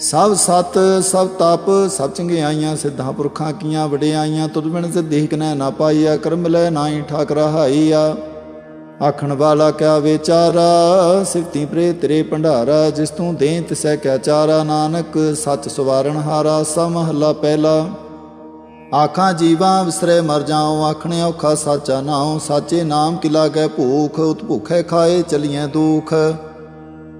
ਸਭ ਸਤ, ਸਭ ਤਪ, ਸਭ ਚੰਗਿਆਈਆਂ ਸਿੱਧਾਂ ਪੁਰਖਾਂ ਕੀਆਂ ਵਡਿਆਈਆਂ ਤੁਧ ਬਿਨ ਸਿੱਧੀ ਕਨੈ ਨਾ ਪਾਈਆ, ਕਰਮ ਲੈ ਨਾਹੀ ਠਾਕ ਰਹਾਈਆ ਆਖਣ ਵਾਲਾ ਕਿਆ ਵਿਚਾਰਾ, ਸਿਫਤੀ ਪ੍ਰੇ ਤੇਰੇ ਭੰਡਾਰਾ, ਜਿਸ ਤੂੰ ਦੇ ਤਿਸੈ ਕਿਆ ਚਾਰਾ। ਨਾਨਕ, ਸੱਚ ਸਵਾਰਨ ਹਾਰਾ ਸਮਹਲਾ ਪਹਿਲਾ। ਆਖਾਂ ਜੀਵਾਂ ਵਿਸਰੇ ਮਰ ਜਾਉ, ਆਖਣੇ ਔਖਾ ਸਾਚਾ ਨਾਉ, ਸਾਚੇ ਨਾਮ ਕਿਲਾ ਲਾਗੈ ਭੂਖ ਉਤ ਭੁਖੈ ਖਾਏ ਚਲੀਐ ਦੁਖ।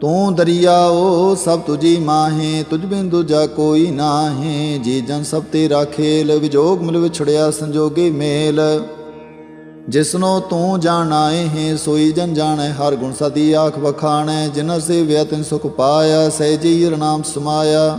ਤੂੰ ਦਰਿਆਓ ਸਭ ਤੁਜੀ ਮਾਹੇ, ਤੁਝ ਬਿਨ ਦੂਜਾ ਕੋਈ ਨਾਹੀ। ਜੀ ਜਨ ਸਭ ਤੇਰਾ ਖੇਲ, ਵਿਜੋਗ ਮਿਲ ਵਿਛੜਿਆ ਸੰਜੋਗੇ ਮੇਲ। ਜਿਸਨੋ ਤੂੰ ਜਾਣਾਏ ਹੈ, ਸੋਈ ਜਨ ਜਾਣੈ, ਹਰ ਗੁਣ ਸਦੀ ਆਖ ਵਖਾਣੈ। ਜਿਨ ਸੇ ਵਿਅਤਨ ਸੁਖ ਪਾਇਆ, ਸਹਿਜੀ ਨਾਮ ਸਮਾਇਆ।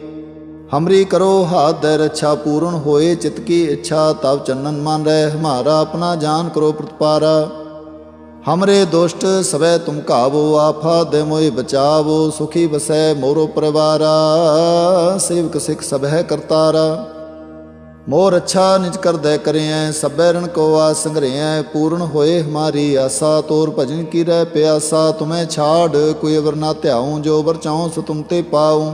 ਹਮਰੀ ਕਰੋ ਹਾਥ ਦੇ ਰੱਛਾ ਪੂਰਨ ਹੋਏ, ਚਿਤ ਕੀ ਇੱਛਾ ਤਬ ਚੰਨਨ ਮਨ ਰਹਿ, ਹਮਾਰਾ ਆਪਣਾ ਜਾਨ ਕਰੋ ਪ੍ਰਤਪਾਰਾ। ਹਮਰੇ ਦੁਸ਼ਟ, ਸਵੈ ਤੁਮ ਕਾਵੋ ਆਫਾ ਦੇ ਮੋਇ ਬਚਾਵੋ, ਸੁਖੀ ਬਸੈ ਮੋਰੋ ਪਰਿਵਾਰਾ। ਸੇਵਕ ਸਿਖ ਸਭ ਹੈ ਕਰਤਾਰਾ। ਮੋਰ ਅੱਛਾ ਨਿਜ ਕਰਦੈ ਕਰਿਐ, ਸਭੈ ਰਣ ਕੋ ਆਸ ਸੰਗਰਿਐ ਪੂਰਨ ਹੋਏ ਹਮਾਰੀ ਆਸਾ, ਤੋਰ ਭਜਨ ਕੀ ਰਹਿ ਪਿਆਸਾ, ਤੁਮੈ ਛਾੜ, ਕੋਈ ਅਵਰ ਨਾ ਧਿਆਉ, ਜੋ ਵਰ ਚਾਉ, ਸੋ ਤੁਮ ਤੇ ਪਾਉ।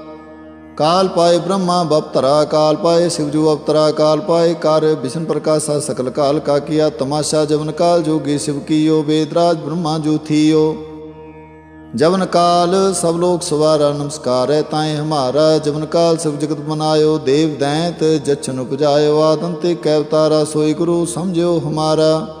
काल पाए ब्रह्मा बपतरा काल पाए शिवजू अवतरा काल पाए कार्य विष्णु प्रकाश सकल काल का किया तमाशा, जवन काल जोगी शिव की यो, वेदराज ब्रह्मा जो थी यो। जवन काल सब लोग सवारा नमस्कार है ताएँ हमारा, जवन काल शिव जगत बनायो देव दैंत जच्छन उपजायो आदंत कैवतारा सोई गुरु समझो हमारा।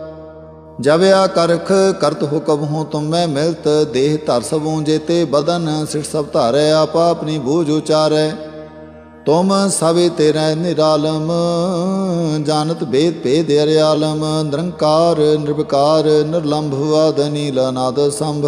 ਜਬ ਆ ਕਰਖ ਕਰਤ ਹੁਕਮ ਹੋ ਤੁਮ ਮੈਂ ਮਿਲਤ, ਦੇਹ ਧਰ ਸਭੂ ਜੇਤੇ ਬਦਨ, ਸਿਰ ਸਭ ਧਾਰੈ, ਆਪਾ ਆਪਣੀ ਬੂਝ ਉਚਾਰੈ। ਤੁਮ ਸਵੇ ਤੇਰੇ ਨਿਰਾਲਮ, ਜਾਣਤ ਭੇਦ ਭੇਦ ਅਰਿਆਲਮ, ਨਿਰੰਕਾਰ, ਨਿਰਵਿਕਾਰ, ਨਿਰਲੰਭ ਵਾਦ, ਨੀਲ ਨਾਦ ਸੰਭ।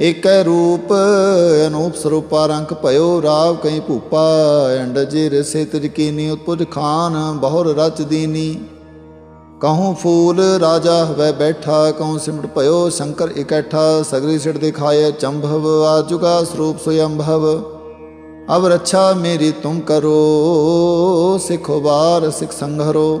ਏਕੈ ਰੂਪ ਅਨੂਪ ਸਰੂਪਾ ਰੰਗ ਭਇਓ ਰਾਵ ਕਈ ਭੂਪਾ, ਅੰਡ ਜੇ ਰਸੇ ਤਿਜ ਉਤਪੁਜ ਖਾਨ ਬਹੁਰ ਰਚ ਦੀਨੀ। ਕਹੂੰ ਫੂਲ ਰਾਜਾ ਹਵੈ ਬੈਠਾ, ਕਹੂੰ ਸਿਮਟ ਭਇਓ ਸ਼ੰਕਰ ਇਕੱਠਾ, ਸਗਰੀ ਸਿੜ ਦਿਖਾਏ ਚੰਭਵ ਆ ਆਜੁਗਾ ਸਰੂਪ ਸੁਯੰਭਵ। ਅਬ ਰੱਛਾ ਮੇਰੀ ਤੁਮ ਕਰੋ, ਸਿਖੋ ਬਾਰ ਸਿਖ ਸੰਘਰੋ।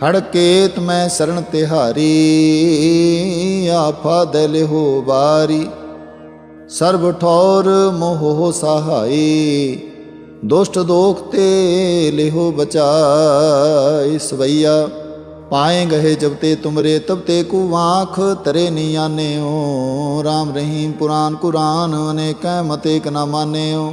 ਖੜਕੇਤ ਮੈਂ ਸਰਣ ਤਿਹਾਰੀ, ਆਫਾ ਦਲਿਹੋ ਬਾਰੀ ਸਰਬ ਠੌਰ ਮੋਹ ਸਹਾਈ, ਦੁਸ਼ਟ ਦੋਖ ਤੇ ਲਿਹੋ ਬਚਾਈ ਸਵਈਆ। ਪਾਏ ਗਏ ਜਬ ਤੇ ਤੁਮਰੇ, ਤਬ ਤੇ ਕੂ ਆਂਖ ਤਰੇ ਨੀ ਆਨਿਓ RAM ਰਹੀਮ ਪੁਰਾਨ ਕੁਰਾਨ, ਅਨੇਕੈ ਮਤੇ ਕ ਨਾ ਮਾਨਿਓ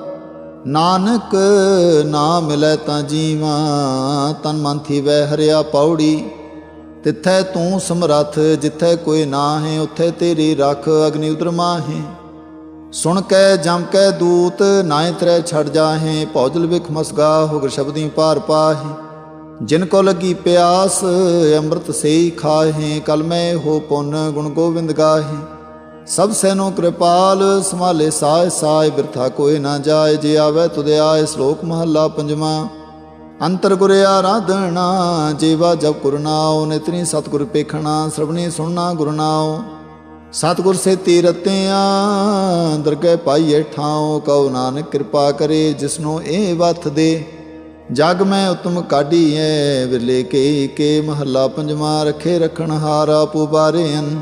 ਨਾਨਕ ਨਾ ਮਿਲੈ ਤਾਂ ਜੀਵਾ, ਤਨ ਮਨ ਥੀਵੈ ਹਰਿਆ ਪੌੜੀ। ਤਿੱਥੈ ਤੂੰ ਸਮਰੱਥ, ਜਿੱਥੈ ਕੋਈ ਨਾ ਹੈ ਉੱਥੇ ਤੇਰੀ ਰੱਖ ਅਗਨੀ ਉਦਰ ਮਾਹੇ। ਸੁਣ ਕੈ, ਜਮ ਕੈ ਦੂਤ ਨਾਇ ਤਰੈ ਛੜ ਜਾਹੇ, ਭੌਜਲ ਵਿਖ ਮਸਗਾ ਹੁਗਰ ਸ਼ਬਦੀ ਪਾਰ ਪਾਹੇ। ਜਿਨ ਕੋ ਲੱਗੀ ਪਿਆਸ, ਅੰਮ੍ਰਿਤ ਸੇਈ ਖਾਹੇ, ਕਲ ਮੈਂ ਹੋ ਪੁੰਨ ਗੁਣ ਗੋਬਿੰਦ ਗਾਹੇ। ਸਭ ਸੈਨੋ ਕਿਰਪਾਲ, ਸੰਭਾਲੇ ਸਾਇ ਸਾਇ ਬਿਰਥਾ ਕੋਈ ਨਾ ਜਾਏ, ਜੇ ਆਵੇ ਤੁਦੇ ਆਏ ਸ਼ਲੋਕ ਮਹੱਲਾ ਪੰਜਵਾਂ। ਅੰਤਰ ਗੁਰ ਆਰਾਧਣਾ ਜੀਵਾ ਜਬ ਗੁਰਨਾਉ ਨਿਤਨੀ ਸਤਿਗੁਰ ਪੇਖਣਾ, ਸ੍ਰਵਣੀ ਸੁਣਨਾ ਗੁਰਨਾਉ ਸਤਿਗੁਰ ਸੇ ਤੀਰਤਿਆਂ ਦਰਗਹਿ ਪਾਈਏ ਠਾਉ, ਕਉ ਨਾਨਕ ਕਿਰਪਾ ਕਰੇ, ਜਿਸਨੂੰ ਇਹ ਵਥ ਦੇ। ਜਗ ਮੈਂ ਉਤਮ ਕਾਢੀਐ, ਵਿਰਲੇ ਕੇ ਕੇ ਮਹੱਲਾ ਪੰਜਵਾਂ, ਰਖੇ ਰਖਣ ਹਾਰਾ ਪੁਬਾਰੇਨ